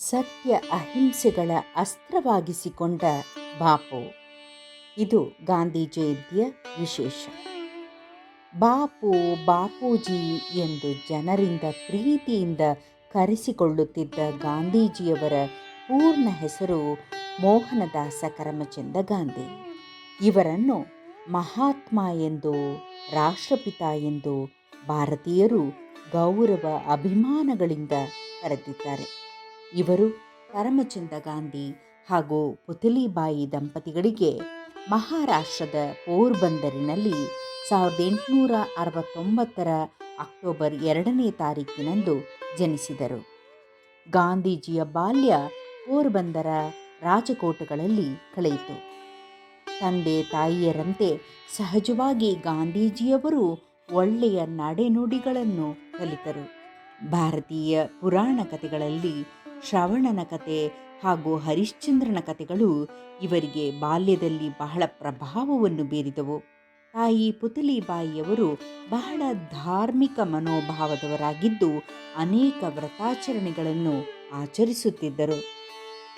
ಸತ್ಯ ಅಹಿಂಸೆಗಳ ಅಸ್ತ್ರವಾಗಿಸಿಕೊಂಡ ಬಾಪು. ಇದು ಗಾಂಧಿ ಜಯಂತಿಯ ವಿಶೇಷ. ಬಾಪು ಬಾಪೂಜಿ ಎಂದು ಜನರಿಂದ ಪ್ರೀತಿಯಿಂದ ಕರೆಸಿಕೊಳ್ಳುತ್ತಿದ್ದ ಗಾಂಧೀಜಿಯವರ ಪೂರ್ಣ ಹೆಸರು ಮೋಹನದಾಸ ಕರಮಚಂದ ಗಾಂಧಿ. ಇವರನ್ನು ಮಹಾತ್ಮ ಎಂದು, ರಾಷ್ಟ್ರಪಿತ ಎಂದು ಭಾರತೀಯರು ಗೌರವ ಅಭಿಮಾನಗಳಿಂದ ಕರೆದಿದ್ದಾರೆ. ಇವರು ಕರಮಚಂದ ಗಾಂಧಿ ಹಾಗೂ ಪುತಲಿಬಾಯಿ ದಂಪತಿಗಳಿಗೆ ಮಹಾರಾಷ್ಟ್ರದ ಪೋರ್ಬಂದರಿನಲ್ಲಿ ಸಾವಿರದ ಎಂಟುನೂರ ಅರವತ್ತೊಂಬತ್ತರ ಅಕ್ಟೋಬರ್ ಎರಡನೇ ತಾರೀಕಿನಂದು ಜನಿಸಿದರು. ಗಾಂಧೀಜಿಯ ಬಾಲ್ಯ ಪೋರ್ಬಂದರ ರಾಜಕೋಟಗಳಲ್ಲಿ ಕಳೆಯಿತು. ತಂದೆ ತಾಯಿಯರಂತೆ ಸಹಜವಾಗಿ ಗಾಂಧೀಜಿಯವರು ಒಳ್ಳೆಯ ನಡೆನುಡಿಗಳನ್ನು ಕಲಿತರು. ಭಾರತೀಯ ಪುರಾಣ ಕಥೆಗಳಲ್ಲಿ ಶ್ರವಣನ ಕತೆ ಹಾಗೂ ಹರಿಶ್ಚಂದ್ರನ ಕತೆಗಳು ಇವರಿಗೆ ಬಾಲ್ಯದಲ್ಲಿ ಬಹಳ ಪ್ರಭಾವವನ್ನು ಬೀರಿದವು. ತಾಯಿ ಪುತಲಿಬಾಯಿಯವರು ಬಹಳ ಧಾರ್ಮಿಕ ಮನೋಭಾವದವರಾಗಿದ್ದು ಅನೇಕ ವ್ರತಾಚರಣೆಗಳನ್ನು ಆಚರಿಸುತ್ತಿದ್ದರು.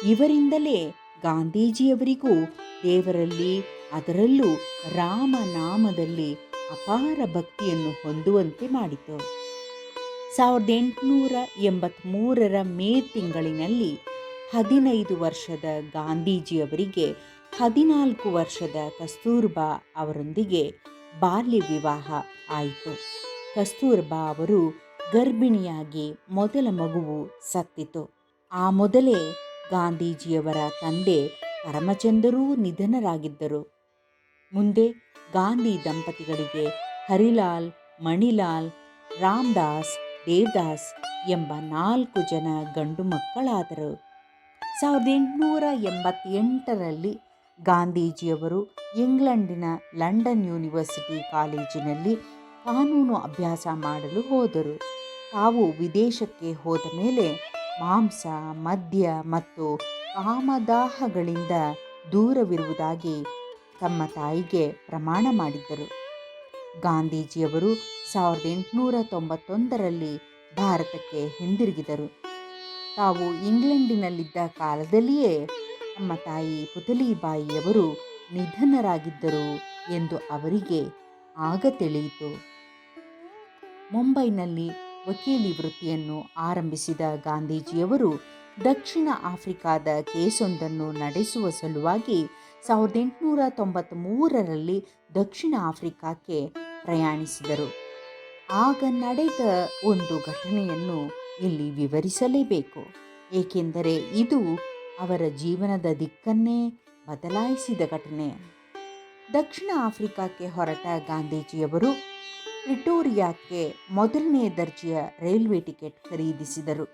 ಇವರಿಂದಲೇ ಗಾಂಧೀಜಿಯವರಿಗೂ ದೇವರಲ್ಲಿ ಅದರಲ್ಲೂ ರಾಮನಾಮದಲ್ಲಿ ಅಪಾರ ಭಕ್ತಿಯನ್ನು ಹೊಂದುವಂತೆ ಮಾಡಿತು. ಸಾವಿರದ ಎಂಟುನೂರ ಎಂಬತ್ತ್ಮೂರರ ಮೇ ತಿಂಗಳಿನಲ್ಲಿ ಹದಿನೈದು ವರ್ಷದ ಗಾಂಧೀಜಿಯವರಿಗೆ ಹದಿನಾಲ್ಕು ವರ್ಷದ ಕಸ್ತೂರ್ಬಾ ಅವರೊಂದಿಗೆ ಬಾಲ್ಯ ವಿವಾಹ ಆಯಿತು. ಕಸ್ತೂರ್ಬಾ ಅವರು ಗರ್ಭಿಣಿಯಾಗಿ ಮೊದಲ ಮಗುವು ಸತ್ತಿತು. ಆ ಮೊದಲೇ ಗಾಂಧೀಜಿಯವರ ತಂದೆ ಪರಮಚಂದರೂ ನಿಧನರಾಗಿದ್ದರು. ಮುಂದೆ ಗಾಂಧಿ ದಂಪತಿಗಳಿಗೆ ಹರಿಲಾಲ್, ಮಣಿಲಾಲ್, ರಾಮ್ದಾಸ್ ದೇವದಾಸ್ ಎಂಬ ನಾಲ್ಕು ಜನ ಗಂಡು ಮಕ್ಕಳಾದರು. ಸಾವಿರದ ಎಂಟುನೂರ ಎಂಬತ್ತೆಂಟರಲ್ಲಿ ಗಾಂಧೀಜಿಯವರು ಇಂಗ್ಲೆಂಡಿನ ಲಂಡನ್ ಯೂನಿವರ್ಸಿಟಿ ಕಾಲೇಜಿನಲ್ಲಿ ಕಾನೂನು ಅಭ್ಯಾಸ ಮಾಡಲು ಹೋದರು. ತಾವು ವಿದೇಶಕ್ಕೆ ಹೋದ ಮೇಲೆ ಮಾಂಸ, ಮದ್ಯ ಮತ್ತು ಕಾಮದಾಹಗಳಿಂದ ದೂರವಿರುವುದಾಗಿ ತಮ್ಮ ತಾಯಿಗೆ ಪ್ರಮಾಣ ಮಾಡಿದ್ದರು. ಗಾಂಧೀಜಿಯವರು ಸಾವಿರದ ಎಂಟುನೂರ ತೊಂಬತ್ತೊಂದರಲ್ಲಿ ಭಾರತಕ್ಕೆ ಹಿಂದಿರುಗಿದರು. ತಾವು ಇಂಗ್ಲೆಂಡಿನಲ್ಲಿದ್ದ ಕಾಲದಲ್ಲಿಯೇ ತಮ್ಮ ತಾಯಿ ಪುತಲಿಬಾಯಿಯವರು ನಿಧನರಾಗಿದ್ದರು ಎಂದು ಅವರಿಗೆ ಆಗ ತಿಳಿಯಿತು. ಮುಂಬೈನಲ್ಲಿ ವಕೀಲಿ ವೃತ್ತಿಯನ್ನು ಆರಂಭಿಸಿದ ಗಾಂಧೀಜಿಯವರು ದಕ್ಷಿಣ ಆಫ್ರಿಕಾದ ಕೇಸೊಂದನ್ನು ನಡೆಸುವ ಸಲುವಾಗಿ ಸಾವಿರದ ಎಂಟುನೂರ ತೊಂಬತ್ತ್ಮೂರರಲ್ಲಿ ದಕ್ಷಿಣ ಆಫ್ರಿಕಾಕ್ಕೆ ಪ್ರಯಾಣಿಸಿದರು. ಆಗ ನಡೆದ ಒಂದು ಘಟನೆಯನ್ನು ಇಲ್ಲಿ ವಿವರಿಸಲೇಬೇಕು. ಏಕೆಂದರೆ ಇದು ಅವರ ಜೀವನದ ದಿಕ್ಕನ್ನೇ ಬದಲಾಯಿಸಿದ ಘಟನೆ. ದಕ್ಷಿಣ ಆಫ್ರಿಕಾಕ್ಕೆ ಹೊರಟ ಗಾಂಧೀಜಿಯವರು ಪ್ರಿಟೋರಿಯಾಕ್ಕೆ ಮೊದಲನೇ ದರ್ಜೆಯ ರೈಲ್ವೆ ಟಿಕೆಟ್ ಖರೀದಿಸಿದರು.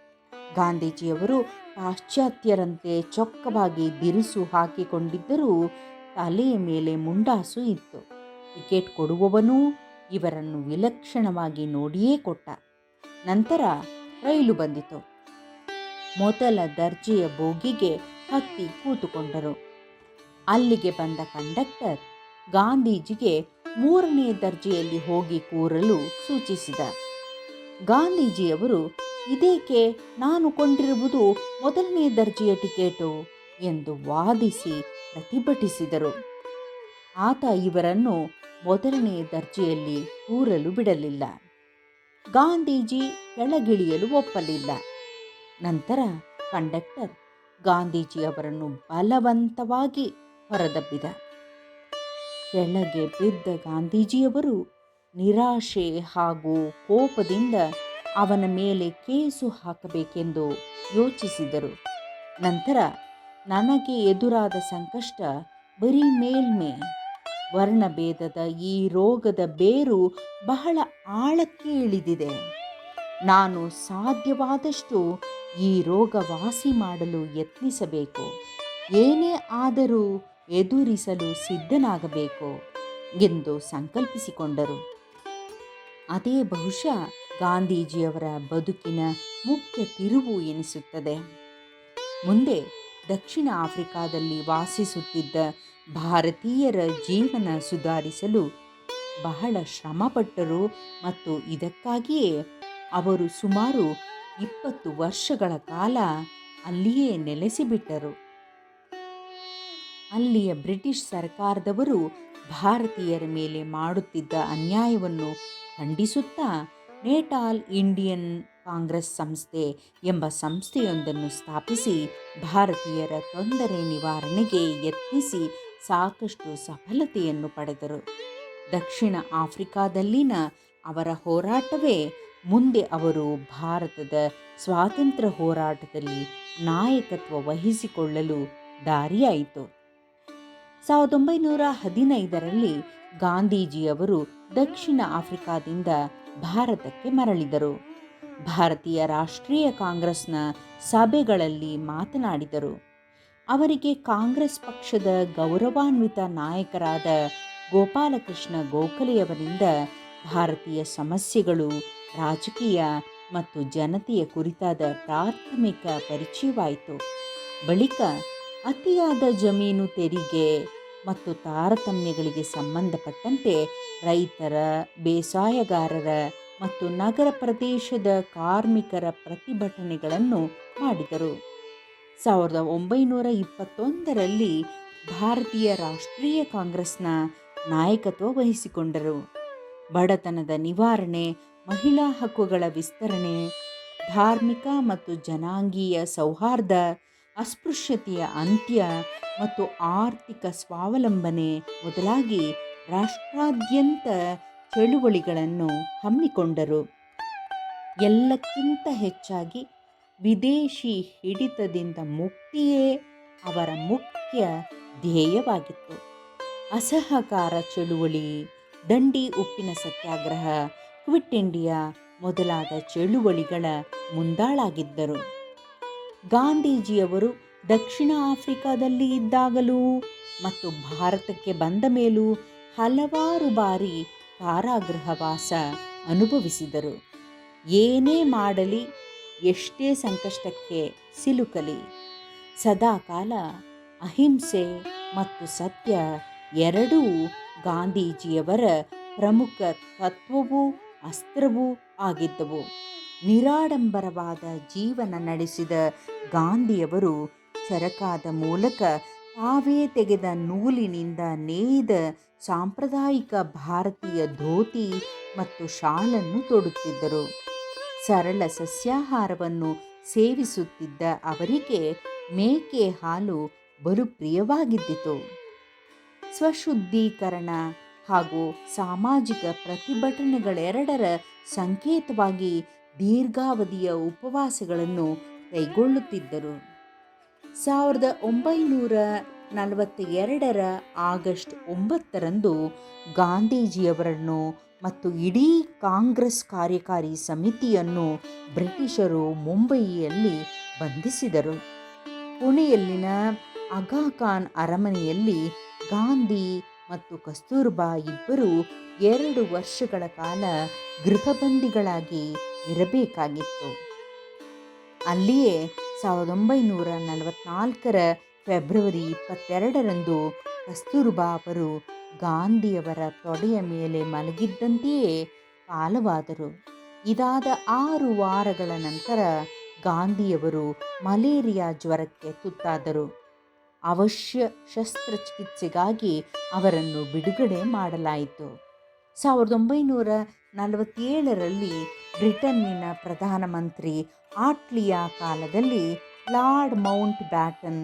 ಗಾಂಧೀಜಿಯವರು ಪಾಶ್ಚಾತ್ಯರಂತೆ ಚೊಕ್ಕವಾಗಿ ಬಿರುಸು ಹಾಕಿಕೊಂಡಿದ್ದರೂ ತಲೆಯ ಮೇಲೆ ಮುಂಡಾಸು ಇತ್ತು. ಟಿಕೆಟ್ ಕೊಡುವವನೂ ಇವರನ್ನು ವಿಲಕ್ಷಣವಾಗಿ ನೋಡಿಯೇ ಕೊಟ್ಟ. ನಂತರ ರೈಲು ಬಂದಿತು. ಮೊದಲ ದರ್ಜೆಯ ಬೋಗಿಗೆ ಹತ್ತಿ ಕೂತುಕೊಂಡರು. ಅಲ್ಲಿಗೆ ಬಂದ ಕಂಡಕ್ಟರ್ ಗಾಂಧೀಜಿಗೆ ಮೂರನೇ ದರ್ಜೆಯಲ್ಲಿ ಹೋಗಿ ಕೂರಲು ಸೂಚಿಸಿದ. ಗಾಂಧೀಜಿಯವರು, ಇದೇಕೆ ನಾನು ಕೊಂಡಿರುವುದು ಮೊದಲನೇ ದರ್ಜೆಯ ಟಿಕೆಟು? ಎಂದು ವಾದಿಸಿ ಪ್ರತಿಭಟಿಸಿದರು. ಆತ ಇವರನ್ನು ಮೊದಲನೇ ದರ್ಜೆಯಲ್ಲಿ ಕೂರಲು ಬಿಡಲಿಲ್ಲ. ಗಾಂಧೀಜಿ ಕೆಳಗಿಳಿಯಲು ಒಪ್ಪಲಿಲ್ಲ. ನಂತರ ಕಂಡಕ್ಟರ್ ಗಾಂಧೀಜಿಯವರನ್ನು ಬಲವಂತವಾಗಿ ಹೊರದಬ್ಬಿದ. ಕೆಳಗೆ ಬಿದ್ದ ಗಾಂಧೀಜಿಯವರು ನಿರಾಶೆ ಹಾಗೂ ಕೋಪದಿಂದ ಅವನ ಮೇಲೆ ಕೇಸು ಹಾಕಬೇಕೆಂದು ಯೋಚಿಸಿದರು. ನಂತರ ನನಗೆ ಎದುರಾದ ಸಂಕಷ್ಟ ಬರೀ ಮೇಲ್ಮೆ ವರ್ಣಭೇದದ ಈ ರೋಗದ ಬೇರು ಬಹಳ ಆಳಕ್ಕೆ ಇಳಿದಿದೆ. ನಾನು ಸಾಧ್ಯವಾದಷ್ಟು ಈ ರೋಗ ವಾಸಿ ಮಾಡಲು ಯತ್ನಿಸಬೇಕು. ಏನೇ ಆದರೂ ಎದುರಿಸಲು ಸಿದ್ಧನಾಗಬೇಕು ಎಂದು ಸಂಕಲ್ಪಿಸಿಕೊಂಡರು. ಅದೇ ಬಹುಶಃ ಗಾಂಧೀಜಿಯವರ ಬದುಕಿನ ಮುಖ್ಯ ತಿರುವು ಎನಿಸುತ್ತದೆ. ಮುಂದೆ ದಕ್ಷಿಣ ಆಫ್ರಿಕಾದಲ್ಲಿ ವಾಸಿಸುತ್ತಿದ್ದ ಭಾರತೀಯರ ಜೀವನ ಸುಧಾರಿಸಲು ಬಹಳ ಶ್ರಮಪಟ್ಟರು ಮತ್ತು ಇದಕ್ಕಾಗಿಯೇ ಅವರು ಸುಮಾರು ಇಪ್ಪತ್ತು ವರ್ಷಗಳ ಕಾಲ ಅಲ್ಲಿಯೇ ನೆಲೆಸಿಬಿಟ್ಟರು. ಅಲ್ಲಿಯ ಬ್ರಿಟಿಷ್ ಸರ್ಕಾರದವರು ಭಾರತೀಯರ ಮೇಲೆ ಮಾಡುತ್ತಿದ್ದ ಅನ್ಯಾಯವನ್ನು ಖಂಡಿಸುತ್ತಾ ನೇಟಾಲ್ ಇಂಡಿಯನ್ ಕಾಂಗ್ರೆಸ್ ಸಂಸ್ಥೆ ಎಂಬ ಸಂಸ್ಥೆಯೊಂದನ್ನು ಸ್ಥಾಪಿಸಿ ಭಾರತೀಯರ ತೊಂದರೆ ನಿವಾರಣೆಗೆ ಯತ್ನಿಸಿ ಸಾಕಷ್ಟು ಸಫಲತೆಯನ್ನು ಪಡೆದರು. ದಕ್ಷಿಣ ಆಫ್ರಿಕಾದಲ್ಲಿನ ಅವರ ಹೋರಾಟವೇ ಮುಂದೆ ಅವರು ಭಾರತದ ಸ್ವಾತಂತ್ರ್ಯ ಹೋರಾಟದಲ್ಲಿ ನಾಯಕತ್ವ ವಹಿಸಿಕೊಳ್ಳಲು ದಾರಿಯಾಯಿತು. ಸಾವಿರದ ಒಂಬೈನೂರ ಹದಿನೈದರಲ್ಲಿ ಗಾಂಧೀಜಿಯವರು ದಕ್ಷಿಣ ಆಫ್ರಿಕಾದಿಂದ ಭಾರತಕ್ಕೆ ಮರಳಿದರು. ಭಾರತೀಯ ರಾಷ್ಟ್ರೀಯ ಕಾಂಗ್ರೆಸ್ನ ಸಭೆಗಳಲ್ಲಿ ಮಾತನಾಡಿದರು. ಅವರಿಗೆ ಕಾಂಗ್ರೆಸ್ ಪಕ್ಷದ ಗೌರವಾನ್ವಿತ ನಾಯಕರಾದ ಗೋಪಾಲಕೃಷ್ಣ ಗೋಖಲೆಯವರಿಂದ ಭಾರತೀಯ ಸಮಸ್ಯೆಗಳು, ರಾಜಕೀಯ ಮತ್ತು ಜನತೆಯ ಕುರಿತಾದ ಪ್ರಾಥಮಿಕ ಪರಿಚಯವಾಯಿತು. ಬಳಿಕ ಅತಿಯಾದ ಜಮೀನು ತೆರಿಗೆ ಮತ್ತು ತಾರತಮ್ಯಗಳಿಗೆ ಸಂಬಂಧಪಟ್ಟಂತೆ ರೈತರ, ಬೇಸಾಯಗಾರರ ಮತ್ತು ನಗರ ಪ್ರದೇಶದ ಕಾರ್ಮಿಕರ ಪ್ರತಿಭಟನೆಗಳನ್ನು ಮಾಡಿದರು. ಸಾವಿರದ ಒಂಬೈನೂರ ಇಪ್ಪತ್ತೊಂದರಲ್ಲಿ ಭಾರತೀಯ ರಾಷ್ಟ್ರೀಯ ಕಾಂಗ್ರೆಸ್ನ ನಾಯಕತ್ವ ವಹಿಸಿಕೊಂಡರು. ಬಡತನದ ನಿವಾರಣೆ, ಮಹಿಳಾ ಹಕ್ಕುಗಳ ವಿಸ್ತರಣೆ, ಧಾರ್ಮಿಕ ಮತ್ತು ಜನಾಂಗೀಯ ಸೌಹಾರ್ದ, ಅಸ್ಪೃಶ್ಯತೆಯ ಅಂತ್ಯ ಮತ್ತು ಆರ್ಥಿಕ ಸ್ವಾವಲಂಬನೆ ಮೊದಲಾಗಿ ರಾಷ್ಟ್ರಾದ್ಯಂತ ಚಳುವಳಿಗಳನ್ನು ಹಮ್ಮಿಕೊಂಡರು. ಎಲ್ಲಕ್ಕಿಂತ ಹೆಚ್ಚಾಗಿ ವಿದೇಶಿ ಹಿಡಿತದಿಂದ ಮುಕ್ತಿಯೇ ಅವರ ಮುಖ್ಯ ಧ್ಯೇಯವಾಗಿತ್ತು. ಅಸಹಕಾರ ಚಳುವಳಿ, ದಂಡಿ ಉಪ್ಪಿನ ಸತ್ಯಾಗ್ರಹ, ಕ್ವಿಟ್ ಇಂಡಿಯಾ ಮೊದಲಾದ ಚಳುವಳಿಗಳ ಮುಂದಾಳಾಗಿದ್ದರು. ಗಾಂಧೀಜಿಯವರು ದಕ್ಷಿಣ ಆಫ್ರಿಕಾದಲ್ಲಿ ಇದ್ದಾಗಲೂ ಮತ್ತು ಭಾರತಕ್ಕೆ ಬಂದ ಮೇಲೂ ಹಲವಾರು ಬಾರಿ ಕಾರಾಗೃಹವಾಸ ಅನುಭವಿಸಿದರು. ಏನೇ ಮಾಡಲಿ, ಎಷ್ಟೇ ಸಂಕಷ್ಟಕ್ಕೆ ಸಿಲುಕಲಿ. ಸದಾಕಾಲ ಅಹಿಂಸೆ ಮತ್ತು ಸತ್ಯ ಎರಡೂ ಗಾಂಧೀಜಿಯವರ ಪ್ರಮುಖ ತತ್ವವೂ ಅಸ್ತ್ರವೂ ಆಗಿದ್ದವು. ನಿರಾಡಂಬರವಾದ ಜೀವನ ನಡೆಸಿದ ಗಾಂಧಿಯವರು ಚರಕಾದ ಮೂಲಕ ತಾವೇ ತೆಗೆದ ನೂಲಿನಿಂದ ನೇಯ್ದ ಸಾಂಪ್ರದಾಯಿಕ ಭಾರತೀಯ ಧೋತಿ ಮತ್ತು ಶಾಲನ್ನು ತೊಡುತ್ತಿದ್ದರು. ಸರಳ ಸಸ್ಯಾಹಾರವನ್ನು ಸೇವಿಸುತ್ತಿದ್ದ ಅವರಿಗೆ ಮೇಕೆ ಹಾಲು ಬಲು ಪ್ರಿಯವಾಗಿದ್ದಿತು ಸ್ವಶುದ್ಧೀಕರಣ ಹಾಗೂ ಸಾಮಾಜಿಕ ಪ್ರತಿಭಟನೆಗಳೆರಡರ ಸಂಕೇತವಾಗಿ ದೀರ್ಘಾವಧಿಯ ಉಪವಾಸಗಳನ್ನು ಕೈಗೊಳ್ಳುತ್ತಿದ್ದರು. ಸಾವಿರದ ಒಂಬೈನೂರ ನಲವತ್ತ ಎರಡರ ಆಗಸ್ಟ್ ಒಂಬತ್ತರಂದು ಗಾಂಧೀಜಿಯವರನ್ನು ಮತ್ತು ಇಡೀ ಕಾಂಗ್ರೆಸ್ ಕಾರ್ಯಕಾರಿ ಸಮಿತಿಯನ್ನು ಬ್ರಿಟಿಷರು ಮುಂಬಯಿಯಲ್ಲಿ ಬಂಧಿಸಿದರು. ಪುಣೆಯಲ್ಲಿನ ಅಗಾಖಾನ್ ಅರಮನೆಯಲ್ಲಿ ಗಾಂಧಿ ಮತ್ತು ಕಸ್ತೂರ್ಬಾ ಇಬ್ಬರು ಎರಡು ವರ್ಷಗಳ ಕಾಲ ಗೃಹಬಂದಿಗಳಾಗಿ ಇರಬೇಕಾಗಿತ್ತು. ಅಲ್ಲಿಯೇ ಸಾವಿರದ ಒಂಬೈನೂರ ನಲವತ್ನಾಲ್ಕರ ಫೆಬ್ರವರಿ ಇಪ್ಪತ್ತೆರಡರಂದು ಕಸ್ತೂರ್ಬಾ ಅವರು ಗಾಂಧಿಯವರ ತೊಡೆಯ ಮೇಲೆ ಮಲಗಿದ್ದಂತೆಯೇ ಕಾಲವಾದರು ಇದಾದ ಆರು ವಾರಗಳ ನಂತರ ಗಾಂಧಿಯವರು ಮಲೇರಿಯಾ ಜ್ವರಕ್ಕೆ ತುತ್ತಾದರು. ಅವಶ್ಯ ಶಸ್ತ್ರಚಿಕಿತ್ಸೆಗಾಗಿ ಅವರನ್ನು ಬಿಡುಗಡೆ ಮಾಡಲಾಯಿತು. ಸಾವಿರದ ಒಂಬೈನೂರ ನಲವತ್ತೇಳರಲ್ಲಿ ಬ್ರಿಟನ್ನಿನ ಪ್ರಧಾನಮಂತ್ರಿ ಆಟ್ಲಿಯಾ ಕಾಲದಲ್ಲಿ ಲಾರ್ಡ್ ಮೌಂಟ್ ಬ್ಯಾಟನ್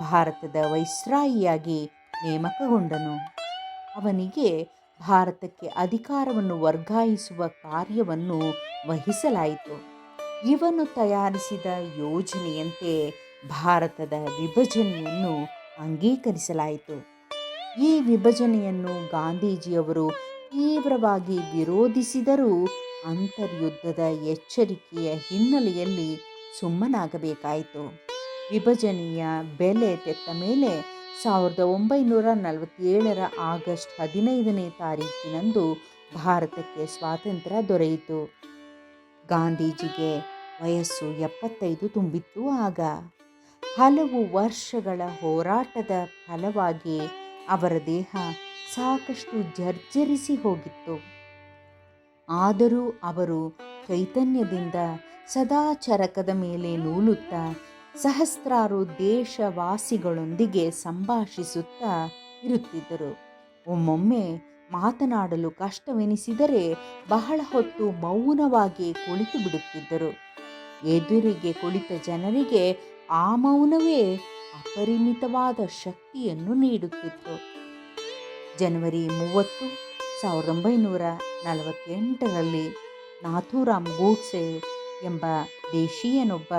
ಭಾರತದ ವೈಸ್ರಾಯಿಯಾಗಿ ನೇಮಕಗೊಂಡನು. ಅವನಿಗೆ ಭಾರತಕ್ಕೆ ಅಧಿಕಾರವನ್ನು ವರ್ಗಾಯಿಸುವ ಕಾರ್ಯವನ್ನು ವಹಿಸಲಾಯಿತು. ಇವನು ತಯಾರಿಸಿದ ಯೋಜನೆಯಂತೆ ಭಾರತದ ವಿಭಜನೆಯನ್ನು ಅಂಗೀಕರಿಸಲಾಯಿತು. ಈ ವಿಭಜನೆಯನ್ನು ಗಾಂಧೀಜಿಯವರು ತೀವ್ರವಾಗಿ ವಿರೋಧಿಸಿದರೂ ಅಂತರ್ಯುದ್ಧದ ಎಚ್ಚರಿಕೆಯ ಹಿನ್ನೆಲೆಯಲ್ಲಿ ಸುಮ್ಮನಾಗಬೇಕಾಯಿತು. ವಿಭಜನೆಯ ಬೆಲೆ ತೆತ್ತ ಮೇಲೆ ಸಾವಿರದ ಒಂಬೈನೂರ ನಲವತ್ತೇಳರ ಆಗಸ್ಟ್ ಹದಿನೈದನೇ ತಾರೀಕಿನಂದು ಭಾರತಕ್ಕೆ ಸ್ವಾತಂತ್ರ್ಯ ದೊರೆಯಿತು. ಗಾಂಧೀಜಿಗೆ ವಯಸ್ಸು ಎಪ್ಪತ್ತೈದು ತುಂಬಿತ್ತು ಆಗ. ಹಲವು ವರ್ಷಗಳ ಹೋರಾಟದ ಫಲವಾಗಿ ಅವರ ದೇಹ ಸಾಕಷ್ಟು ಜರ್ಜರಿಸಿ ಹೋಗಿತ್ತು. ಆದರೂ ಅವರು ಚೈತನ್ಯದಿಂದ ಸದಾ ಚರಕದ ಮೇಲೆ ನೂಲುತ್ತಾ ಸಹಸ್ರಾರು ದೇಶವಾಸಿಗಳೊಂದಿಗೆ ಸಂಭಾಷಿಸುತ್ತಾ ಇರುತ್ತಿದ್ದರು. ಒಮ್ಮೊಮ್ಮೆ ಮಾತನಾಡಲು ಕಷ್ಟವೆನಿಸಿದರೆ ಬಹಳ ಹೊತ್ತು ಮೌನವಾಗಿ ಕುಳಿತು ಬಿಡುತ್ತಿದ್ದರು. ಎದುರಿಗೆ ಕುಳಿತ ಜನರಿಗೆ ಆ ಮೌನವೇ ಅಪರಿಮಿತವಾದ ಶಕ್ತಿಯನ್ನು ನೀಡುತ್ತಿತ್ತು. ಜನವರಿ ಮೂವತ್ತು, ಸಾವಿರದ ಒಂಬೈನೂರ ನಲವತ್ತೆಂಟರಲ್ಲಿ ನಾಥೂರಾಮ್ ಗೋಡ್ಸೆ ಎಂಬ ದೇಶೀಯನೊಬ್ಬ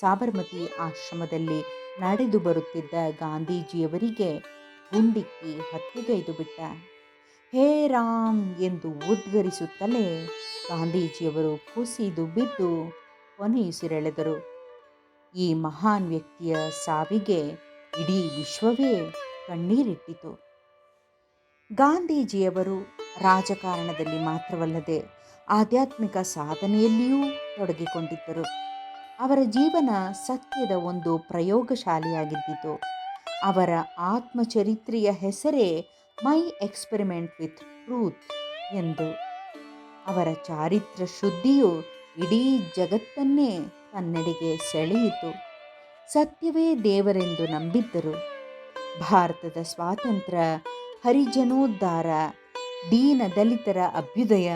ಸಾಬರಮತಿ ಆಶ್ರಮದಲ್ಲಿ ನಡೆದು ಬರುತ್ತಿದ್ದ ಗಾಂಧೀಜಿಯವರಿಗೆ ಗುಂಡಿಕ್ಕಿ ಹತ್ತಿಗೈದು ಬಿಟ್ಟ. ಹೇ ರಾಮ್ ಎಂದು ಉದ್ಗರಿಸುತ್ತಲೇ ಗಾಂಧೀಜಿಯವರು ಕುಸಿದು ಬಿದ್ದು ಕೊನೆಯುಸಿರೆಳೆದರು. ಈ ಮಹಾನ್ ವ್ಯಕ್ತಿಯ ಸಾವಿಗೆ ಇಡೀ ವಿಶ್ವವೇ ಕಣ್ಣೀರಿಟ್ಟಿತು. ಗಾಂಧೀಜಿಯವರು ರಾಜಕಾರಣದಲ್ಲಿ ಮಾತ್ರವಲ್ಲದೆ ಆಧ್ಯಾತ್ಮಿಕ ಸಾಧನೆಯಲ್ಲಿಯೂ ತೊಡಗಿಕೊಂಡಿದ್ದರು. ಅವರ ಜೀವನ ಸತ್ಯದ ಒಂದು ಪ್ರಯೋಗಶಾಲೆಯಾಗಿದ್ದಿತು. ಅವರ ಆತ್ಮಚರಿತ್ರೆಯ ಹೆಸರೇ ಮೈ ಎಕ್ಸ್ಪೆರಿಮೆಂಟ್ ವಿತ್ ಟ್ರೂತ್ ಎಂದು. ಅವರ ಚಾರಿತ್ರ ಶುದ್ಧಿಯು ಇಡೀ ಜಗತ್ತನ್ನೇ ತನ್ನೆಡೆಗೆ ಸೆಳೆಯಿತು. ಸತ್ಯವೇ ದೇವರೆಂದು ನಂಬಿದ್ದರು. ಭಾರತದ ಸ್ವಾತಂತ್ರ್ಯ ಹರಿಜನೋದ್ಧಾರ, ದೀನ ದಲಿತರ ಅಭ್ಯುದಯ,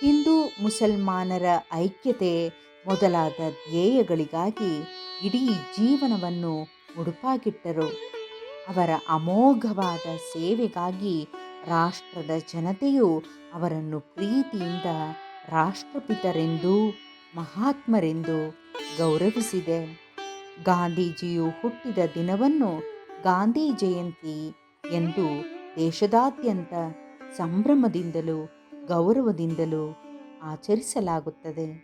ಹಿಂದೂ ಮುಸಲ್ಮಾನರ ಐಕ್ಯತೆ ಮೊದಲಾದ ಧ್ಯೇಯಗಳಿಗಾಗಿ ಇಡೀ ಜೀವನವನ್ನು ಮುಡುಪಾಗಿಟ್ಟರು. ಅವರ ಅಮೋಘವಾದ ಸೇವೆಗಾಗಿ ರಾಷ್ಟ್ರದ ಜನತೆಯು ಅವರನ್ನು ಪ್ರೀತಿಯಿಂದ ರಾಷ್ಟ್ರಪಿತರೆಂದು, ಮಹಾತ್ಮರೆಂದು ಗೌರವಿಸಿದೆ. ಗಾಂಧೀಜಿಯು ಹುಟ್ಟಿದ ದಿನವನ್ನು ಗಾಂಧಿ ಜಯಂತಿ ಎಂದು ದೇಶದಾದ್ಯಂತ ಸಂಭ್ರಮದಿಂದಲೂ ಗೌರವದಿಂದಲೂ ಆಚರಿಸಲಾಗುತ್ತದೆ.